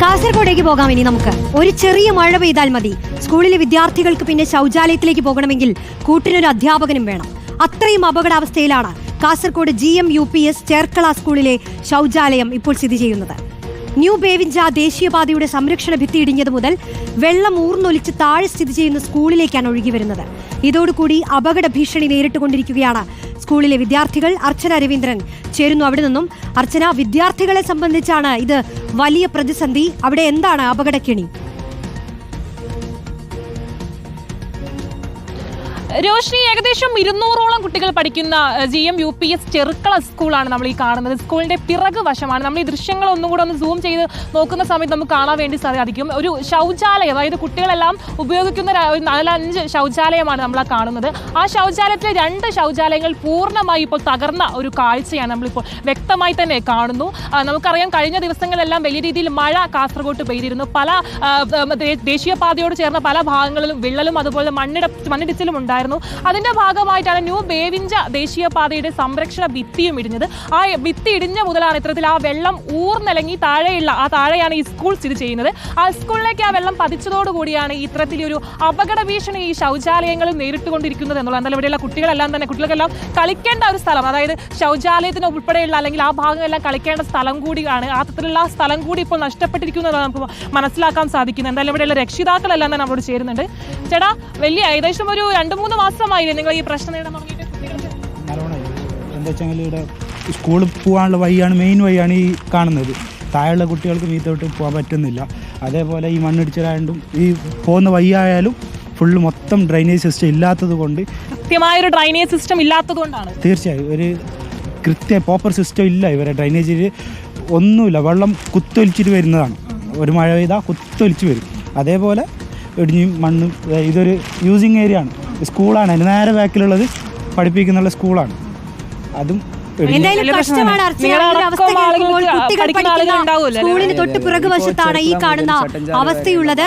കാസർഗോഡേക്ക് പോകാം ഇനി നമുക്ക്. ഒരു ചെറിയ മഴ പെയ്താൽ മതി. സ്കൂളിലെ വിദ്യാർത്ഥികൾക്ക് പിന്നെ ശൗചാലയത്തിലേക്ക് പോകണമെങ്കിൽ കൂട്ടിനൊരു അധ്യാപകനും വേണം. അത്രയും അപകടാവസ്ഥയിലാണ് Kasaragod G M U P S Cherkala സ്കൂളിലെ ശൗചാലയം ഇപ്പോൾ സ്ഥിതി ചെയ്യുന്നത്. ന്യൂ ബേവിഞ്ച ദേശീയപാതയുടെ സംരക്ഷണ ഭിത്തി ഇടിഞ്ഞത് മുതൽ വെള്ളം ഊർന്നൊലിച്ച് താഴെ സ്ഥിതി ചെയ്യുന്ന സ്കൂളിലേക്കാണ് ഒഴുകി വരുന്നത്. ഇതോടുകൂടി അപകട ഭീഷണി നേരിട്ടുകൊണ്ടിരിക്കുകയാണ് സ്കൂളിലെ വിദ്യാർത്ഥികൾ അർച്ചന രവീന്ദ്രൻ ചേരുന്നു അവിടെ നിന്നും. അർച്ചന വിദ്യാർത്ഥികളെ സംബന്ധിച്ചാണ് ഇത് വലിയ പ്രതിസന്ധി. അവിടെ എന്താണ് അപകടക്കെണി? രോഷിനി ഏകദേശം ഇരുന്നൂറോളം കുട്ടികൾ പഠിക്കുന്ന G M U P S Cherukkala സ്കൂളാണ് നമ്മൾ ഈ കാണുന്നത്. സ്കൂളിന്റെ പിറക് വശമാണ്. നമ്മൾ ഈ ദൃശ്യങ്ങൾ ഒന്നും കൂടെ ഒന്ന് സൂം ചെയ്ത് നോക്കുന്ന സമയത്ത് നമുക്ക് കാണാൻ വേണ്ടി സാധിക്കും. ഒരു ശൗചാലയം അതായത് കുട്ടികളെല്ലാം ഉപയോഗിക്കുന്ന ഒരു നാലഞ്ച് ശൗചാലയമാണ് നമ്മൾ ആ കാണുന്നത്. ആ ശൗചാലയത്തിലെ രണ്ട് ശൗചാലയങ്ങൾ പൂർണമായി ഇപ്പോൾ തകർന്ന ഒരു കാഴ്ചയാണ് നമ്മളിപ്പോൾ വ്യക്തമായി തന്നെ കാണുന്നു. നമുക്കറിയാം കഴിഞ്ഞ ദിവസങ്ങളിലെല്ലാം വലിയ രീതിയിൽ മഴ കാസർഗോട്ട് പെയ്തിരുന്നു. പല ദേശീയപാതയോട് ചേർന്ന പല ഭാഗങ്ങളിലും വിള്ളലും അതുപോലെ മണ്ണിട മണ്ണിടിച്ചിലും ഉണ്ടായിരുന്നു. അതിന്റെ ഭാഗമായിട്ടാണ് ന്യൂ ബേവിഞ്ച ദേശീയപാതയുടെ സംരക്ഷണ ഭിത്തിയും ഇടിഞ്ഞത്. ആ ഭിത്തി ഇടിഞ്ഞ മുതലാണ് ഇത്തരത്തിൽ ആ വെള്ളം ഊർന്നിലങ്ങി താഴെയുള്ള ആ താഴെയാണ് ഈ സ്കൂൾ സ്ഥിതി ചെയ്യുന്നത്. ആ സ്കൂളിലേക്ക് ആ വെള്ളം പതിച്ചതോടുകൂടിയാണ് ഇത്തരത്തിലൊരു അപകട ഭീഷണി ഈ ശൗചാലയങ്ങളിൽ നേരിട്ടുകൊണ്ടിരിക്കുന്നത് എന്നുള്ളത്. എന്നാൽ ഇവിടെയുള്ള കുട്ടികളെല്ലാം തന്നെ കുട്ടികൾക്കെല്ലാം കളിക്കേണ്ട ഒരു സ്ഥലം അതായത് ശൗചാലയത്തിന് ഉൾപ്പെടെയുള്ള അല്ലെങ്കിൽ ആ ഭാഗമെല്ലാം കളിക്കേണ്ട സ്ഥലം കൂടിയാണ്. ആ തരത്തിലുള്ള സ്ഥലം കൂടി ഇപ്പോൾ നഷ്ടപ്പെട്ടിരിക്കുന്നതാണ് നമുക്ക് മനസ്സിലാക്കാൻ സാധിക്കുന്നത് എന്തായാലും ഇവിടെയുള്ള രക്ഷിതാക്കളെല്ലാം തന്നെ നമ്മളോട് ചേരുന്നുണ്ട്. ചേട്ടാ വലിയ ഏകദേശം ഒരു രണ്ട് മൂന്ന് മാസമായില്ലേ നിങ്ങൾ ഈ പ്രശ്നം നേടാൻ തുടങ്ങിയിട്ട്? എന്താ ഇവിടെ സ്കൂളിൽ പോകാനുള്ള വഴിയാണ് മെയിൻ വഴിയാണ് ഈ കാണുന്നത്. താഴെയുള്ള കുട്ടികൾക്ക് മീത്തോട്ട് പോകാൻ പറ്റുന്നില്ല. അതേപോലെ ഈ മണ്ണിടിച്ചിലായതും ഈ പോകുന്ന വഴിയായാലും ഫുള്ള് മൊത്തം ഡ്രൈനേജ് സിസ്റ്റം ഇല്ലാത്തത് കൊണ്ട് കൃത്യമായൊരു ഡ്രൈനേജ് സിസ്റ്റം ഇല്ലാത്തത് കൊണ്ടാണ്. തീർച്ചയായും ഒരു കൃത്യ പ്രോപ്പർ സിസ്റ്റം ഇല്ല ഇവരെ. ഡ്രൈനേജിൽ ഒന്നുമില്ല. വെള്ളം കുത്തൊലിച്ചിട്ട് വരുന്നതാണ്. ഒരു മഴ പെയ്താൽ കുത്തൊലിച്ച് വരും. അതേപോലെ ഇടിഞ്ഞ് മണ്ണും ഇതൊരു യൂസിങ് ഏരിയ ആണ്. സ്കൂളാണ്. അതിന് നേരെ ബാക്കിലുള്ളത് പഠിപ്പിക്കുന്നുള്ള സ്കൂളാണ്. അതും സ്കൂളിന് തൊട്ട് പിറകുവശത്താണ് ഈ കാണുന്ന അവസ്ഥയുള്ളത്.